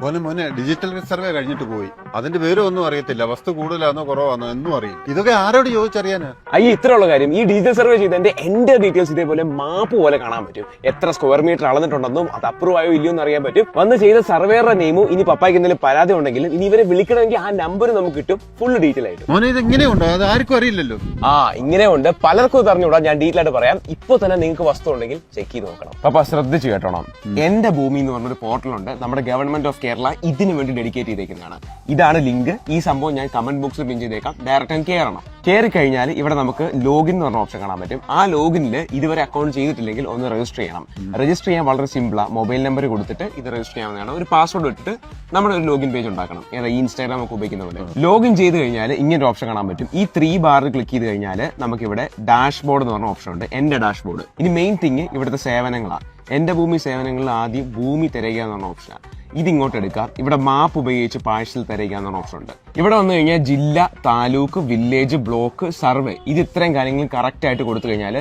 മോനെ മോനെ digital survey കഴിഞ്ഞിട്ട് പോയി. അതിന്റെ പേരും ഒന്നും അറിയത്തില്ല. വസ്തു കൂടുതലാണോ കുറവാണോ എന്നും അറിയില്ല ഇതൊക്കെ ആരോട് ചോദിച്ചറിയാനാ? അയ്യ ഇത്രയുള്ള കാര്യം. ഈ ഡിജിറ്റൽ സർവേ ചെയ്തതിന്റെ എന്റെ ഡീറ്റെയിൽസ് ഇതേപോലെ മാപ്പ് പോലെ കാണാൻ പറ്റും. എത്ര സ്ക്വയർ മീറ്റർ അളന്നിട്ടുണ്ടെന്നും അത് അപ്രൂവ് ആയോ ഇല്ലയോ എന്ന് അറിയാൻ പറ്റും. വന്ന് ചെയ്ത സർവേയുടെ നെയിമും ഇനി പപ്പായ്ക്ക് എന്തെങ്കിലും പരാതി ഉണ്ടെങ്കിലും ഇനി ഇവരെ വിളിക്കണമെങ്കിൽ ആ നമ്പർ നമുക്ക് കിട്ടും ഫുൾ ഡീറ്റെയിൽ ആയിട്ട്. മോനെ ഇത് ഇങ്ങനെയുണ്ടോ അത് ആർക്കും അറിയില്ലല്ലോ. ആ ഇങ്ങനെ ഉണ്ട്. പലർക്കും ഇത് അറിഞ്ഞൂടാ ഞാൻ ഡീറ്റെയിൽ ആയിട്ട് പറയാം. ഇപ്പൊ തന്നെ നിങ്ങൾക്ക് വസ്തു ഉണ്ടെങ്കിൽ ചെക്ക് ചെയ്ത് നോക്കണം. പപ്പ ശ്രദ്ധിച്ചു കേട്ടോണം. എന്റെ ഭൂമി എന്ന് പറഞ്ഞൊരു പോർട്ടലുണ്ട് നമ്മുടെ ഗവൺമെന്റ് ഓഫ് കേരള ഇതിനു വേണ്ടി ഡെഡിക്കേറ്റ് ചെയ്തേക്കുന്നതാണ്. ഇതാണ് ലിങ്ക് ഈ സംഭവം ഞാൻ കമന്റ് ബോക്സിൽ പിൻ ചെയ്തേക്കാം. ഡയറക്റ്റ് കയറണം കയറി കഴിഞ്ഞാൽ ഇവിടെ നമുക്ക് ലോഗിൻ എന്ന് പറഞ്ഞ ഓപ്ഷൻ കാണാൻ പറ്റും. ആ ലോഗിനിൽ ഇതുവരെ അക്കൗണ്ട് ചെയ്തിട്ടില്ലെങ്കിൽ ഒന്ന് രജിസ്റ്റർ ചെയ്യണം. രജിസ്റ്റർ ചെയ്യാൻ വളരെ സിമ്പിളാണ് മൊബൈൽ നമ്പർ കൊടുത്തിട്ട് ഇത് രജിസ്റ്റർ ചെയ്യാവുന്നതാണ്. ഒരു പാസ്വേഡ് ഇട്ടിട്ട് നമ്മുടെ ഒരു ലോഗിൻ പേജ് ഉണ്ടാക്കണം. ഏതാ ഇൻസ്റ്റാഗ്രാം ഒക്കെ ഉപയോഗിക്കുന്ന പോലെ. ലോഗിൻ ചെയ്ത് കഴിഞ്ഞാൽ ഇങ്ങനെ ഓപ്ഷൻ കാണാൻ പറ്റും. ഈ ത്രീ ബാറിൽ ക്ലിക്ക് ചെയ്ത് കഴിഞ്ഞാൽ നമുക്കിവിടെ ഡാഷ് ബോർഡ് എന്ന് പറഞ്ഞ ഓപ്ഷൻ ഉണ്ട്. എന്റെ ഡാഷ് ബോർഡ് ഇനി മെയിൻ തിങ് ഇവിടുത്തെ സേവനങ്ങളാണ് എന്റെ ഭൂമി സേവനങ്ങളിൽ ആദ്യം ഭൂമി തിരയുക എന്ന് പറഞ്ഞ ഓപ്ഷനാണ് ഇത് ഇങ്ങോട്ട് എടുക്കാം ഇവിടെ മാപ്പ് ഉപയോഗിച്ച് പാഴ്സൽ തിരയുക എന്ന് പറഞ്ഞ ഓപ്ഷൻ ഉണ്ട്. ഇവിടെ വന്നു കഴിഞ്ഞാൽ ജില്ല താലൂക്ക് വില്ലേജ് ബ്ലോക്ക് സർവേ ഇത് ഇത്രയും കാര്യങ്ങൾ കറക്റ്റ് ആയിട്ട് കൊടുത്തു കഴിഞ്ഞാൽ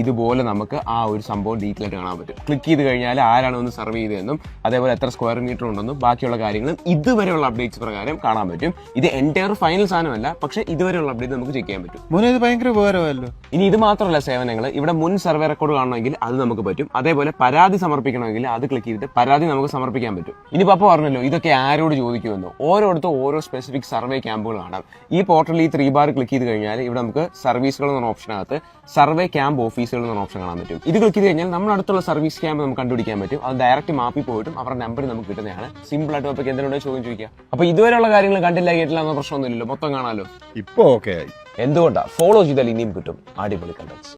ഇതുപോലെ നമുക്ക് ആ ഒരു സംഭവം ഡീറ്റെയിൽ ആയിട്ട് കാണാൻ പറ്റും. ക്ലിക്ക് ചെയ്ത് കഴിഞ്ഞാൽ ആരാണ് ഒന്ന് സർവേ ചെയ്തതെന്നും അതേപോലെ എത്ര സ്ക്വയർ മീറ്റർ ഉണ്ടെന്നും ബാക്കിയുള്ള കാര്യങ്ങളും ഇതുവരെയുള്ള അപ്ഡേറ്റ്സ് പ്രകാരം കാണാൻ പറ്റും. ഇത് എന്റയർ ഫൈനൽ സാധനമല്ല പക്ഷേ ഇതുവരെയുള്ള അപ്ഡേറ്റ് നമുക്ക് ചെക്ക് ചെയ്യാൻ പറ്റും. ഇത് ഭയങ്കര ഉപകാരമല്ലോ ഇനി ഇത് മാത്രമല്ല സേവനങ്ങൾ ഇവിടെ മുൻ സർവേ റെക്കോർഡ് കാണണമെങ്കിൽ അത് നമുക്ക് പറ്റും. അതേപോലെ പരാതി സമർപ്പിക്കണമെങ്കിൽ അത് ക്ലിക്ക് ചെയ്തിട്ട് പരാതി നമുക്ക് സമർപ്പിക്കാൻ പറ്റും. ഇനി പപ്പ പറഞ്ഞല്ലോ ഇതൊക്കെ ആരോട് ചോദിക്കുമെന്ന്. ഓരോടത്തും ഓരോ സ്പെസിഫിക് സർവേ ക്യാമ്പുകൾ കാണാം. ഈ പോർട്ടലിൽ ഈ ത്രീ ബാർ ക്ലിക്ക് ചെയ്ത് കഴിഞ്ഞാൽ ഇവിടെ നമുക്ക് സർവീസുകൾ എന്ന ഓപ്ഷനകത്ത് സർവേ ക്യാമ്പ് ഓഫീസുകൾ എന്ന ഓപ്ഷൻ കാണാൻ പറ്റും. ഇത് ക്ലിക്ക് ചെയ്ത് കഴിഞ്ഞാൽ നമ്മുടെ അടുത്തുള്ള സർവീസ് ക്യാമ്പ് നമുക്ക് കണ്ടുപിടിക്കാൻ പറ്റും. അത് ഡയറക്റ്റ് മാപ്പിൽ പോയിട്ടും അവരുടെ നമ്പർ നമുക്ക് കിട്ടുന്നതാണ്. സിമ്പിൾ ആയിട്ട് അപ്പൊ എന്തിനോട് ചോദ്യം ചോദിക്കുക? അപ്പൊ ഇതുവരെയുള്ള കാര്യങ്ങൾ കണ്ടില്ല കേട്ടില്ല എന്ന പ്രശ്നമൊന്നുമില്ലല്ലോ. മൊത്തം കാണാമല്ലോ ഇപ്പൊ ഓക്കെ എന്തുകൊണ്ടാണ് എന്തുകൊണ്ടാ? ഫോളോ ചെയ്താൽ ഇനിയും കിട്ടും. അടിപൊളി കണ്ടൻസ്